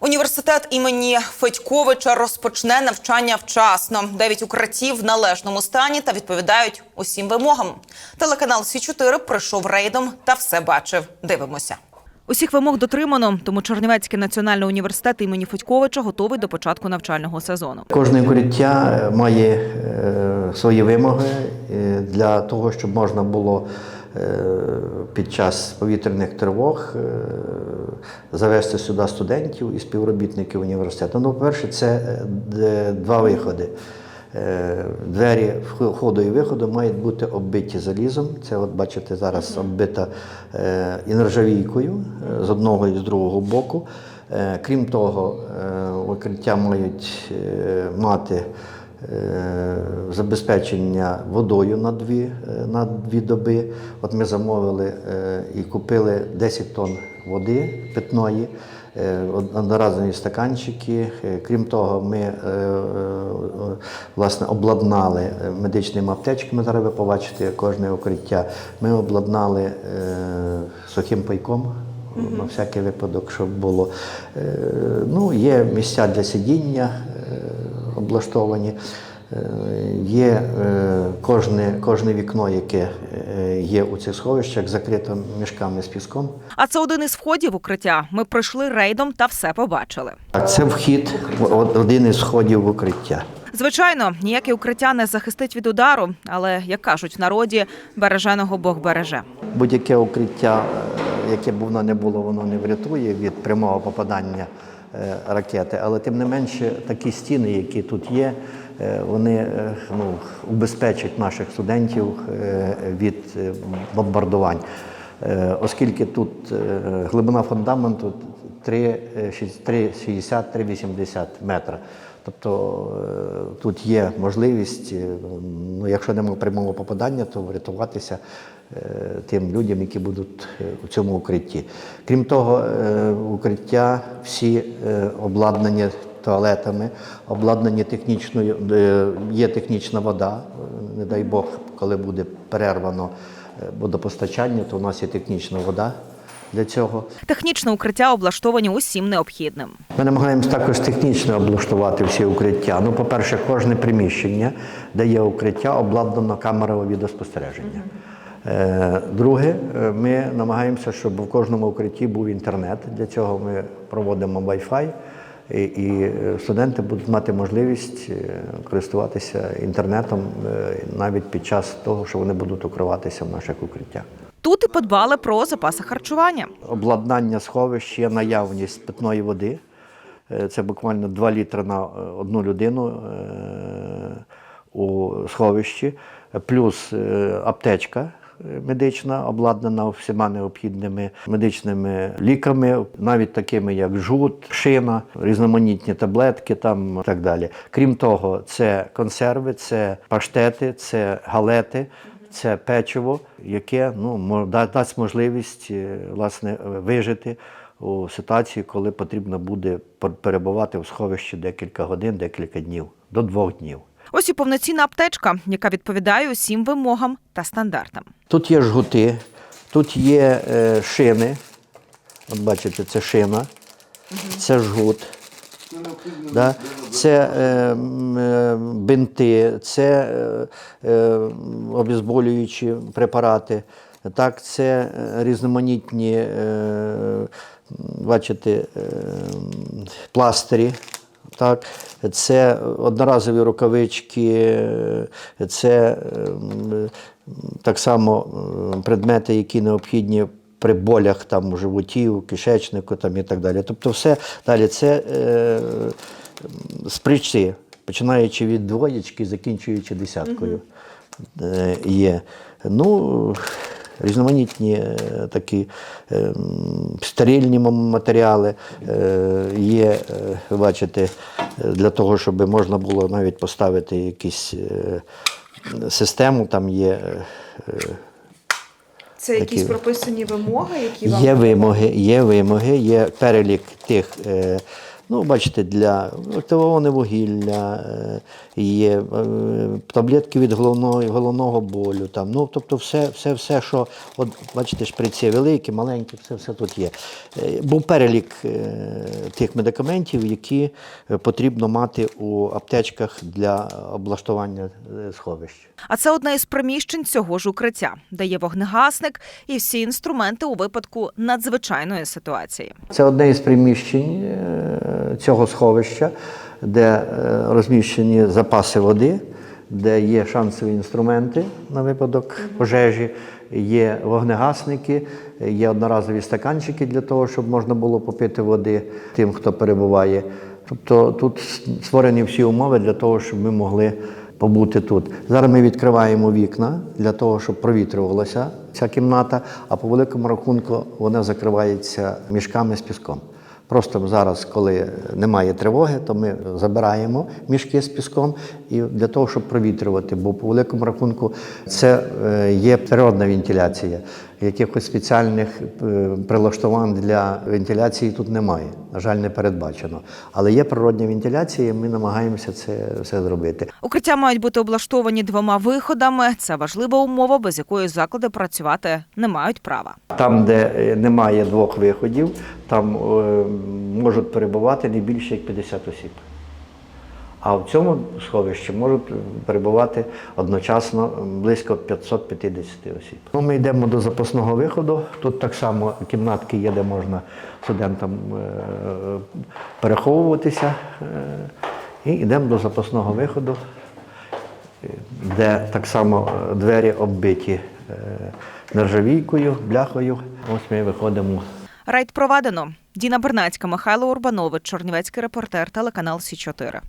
Університет імені Федьковича розпочне навчання вчасно. Дев'ять укриттів в належному стані та відповідають усім вимогам. Телеканал Сі 4 пройшов рейдом та все бачив. Дивимося. Усіх вимог дотримано, тому Чернівецький національний університет імені Федьковича готовий до початку навчального сезону. Кожне укриття е, має е, свої вимоги е, для того, щоб можна було під час повітряних тривог завести сюди студентів і співробітників університету. Ну, по-перше, це е, два виходи. Е, Двері входу і виходу мають бути оббиті залізом. Це, от бачите, зараз оббита е, і нержавійкою е, з одного і з другого боку. Крім того, укриття мають мати забезпечення водою на дві, на дві доби. От ми замовили і купили 10 тонн води питної, е, одноразові стаканчики. Е, Крім того, ми е, власне обладнали медичними аптечками. Зараз ви побачите кожне укриття. Ми обладнали сухим пайком. На всякий випадок, щоб було. Ну, є місця для сидіння облаштовані. Е, Є е, кожне, кожне вікно, яке е, є у цих сховищах, закрито мішками з піском. А це один із входів укриття. Ми пройшли рейдом та все побачили. Так, це вхід, один із входів в укриття. Звичайно, ніяке укриття не захистить від удару, але як кажуть в народі, береженого Бог береже. Будь-яке укриття, яке б воно не було, воно не врятує від прямого попадання ракети. Але тим не менше, такі стіни, які тут є, вони е, ну, убезпечать наших студентів е, від е, бомбардувань. Е, Оскільки тут е, глибина фундаменту 3,60-3,80 метра. Тобто е, тут є можливість, е, ну, якщо немає прямого попадання, то врятуватися е, тим людям, які будуть е, у цьому укритті. Крім того, е, укриття всі е, обладнані туалетами, обладнані технічною, е, є технічна вода. Не дай Бог, коли буде перервано е, водопостачання, то у нас є технічна вода для цього. Технічне укриття облаштовані усім необхідним. Ми намагаємося також технічно облаштувати всі укриття. Ну, по-перше, кожне приміщення, де є укриття, обладнано камерою відеоспостереження. Е, Друге, ми намагаємося, щоб в кожному укритті був інтернет. Для цього ми проводимо Wi-Fi, і, і е, студенти будуть мати можливість е, користуватися інтернетом е, навіть під час того, що вони будуть укриватися в наших укриттях. Тут і подбали про запаси харчування. Обладнання сховищ є наявність питної води. Це буквально 2 літри на одну людину у сховищі, плюс аптечка медична, обладнана всіма необхідними медичними ліками, навіть такими як жут, шина, різноманітні таблетки там і так далі. Крім того, це консерви, це паштети, це галети. Це печиво, яке ну, дасть можливість е, власне, вижити у ситуації, коли потрібно буде перебувати в сховищі декілька годин, декілька днів, до двох днів. Ось і повноцінна аптечка, яка відповідає усім вимогам та стандартам. Тут є жгути, тут є е, шини. От бачите, це шина, це жгут. Да? Це е, е, бинти, це е, е, обезболюючі препарати, так, це е, різноманітні, е, бачите, е, пластирі. Так, це одноразові рукавички, це ем, так само е, предмети, які необхідні при болях там, у животі, у кишечнику там, і так далі. Тобто все далі це е, спричі, починаючи від двоєчки, закінчуючи десяткою. Е, є. Ну, різноманітні е, такі е, стерильні матеріали е, є, бачите, для того, щоб можна було навіть поставити якусь систему, там є. Це якісь прописані вимоги, які вам Є вимоги, є вимоги, є перелік тих е, Ну, бачите, для активоване вугілля, е, є е, таблетки від головного, головного болю. Там. Ну, тобто все, все, все, що, от, бачите, шприці великі, маленькі, все, все тут є. Е, Був перелік тих медикаментів, які потрібно мати у аптечках для облаштування сховищ. А це одне із приміщень цього ж укриття, де є вогнегасник і всі інструменти у випадку надзвичайної ситуації. Це одне із приміщень цього сховища, де е, розміщені запаси води, де є шансові інструменти на випадок пожежі, є вогнегасники, є одноразові стаканчики для того, щоб можна було попити води тим, хто перебуває. Тобто тут створені всі умови для того, щоб ми могли побути тут. Зараз ми відкриваємо вікна для того, щоб провітрювалася ця кімната, а по великому рахунку вона закривається мішками з піском. Просто зараз, коли немає тривоги, то ми забираємо мішки з піском і для того, щоб провітрювати, бо по великому рахунку це е, є природна вентиляція. Якихось спеціальних е, прилаштувань для вентиляції тут немає. На жаль, не передбачено. Але є природня вентиляція, і ми намагаємося це все зробити. Укриття мають бути облаштовані двома виходами. Це важлива умова, без якої заклади працювати не мають права. Там, де е, немає двох виходів, там е, можуть перебувати не більше як 50 осіб. А в цьому сховищі можуть перебувати одночасно близько 550 осіб. Ну, ми йдемо до запасного виходу. Тут так само кімнатки є, де можна студентам е, переховуватися. Е, І йдемо до запасного виходу, де так само е, двері оббиті нержавійкою, бляхою. Ось ми виходимо Рейд проведено. Діна Бернацька, Михайло Урбанович, Чернівецький репортер, телеканал Сі 4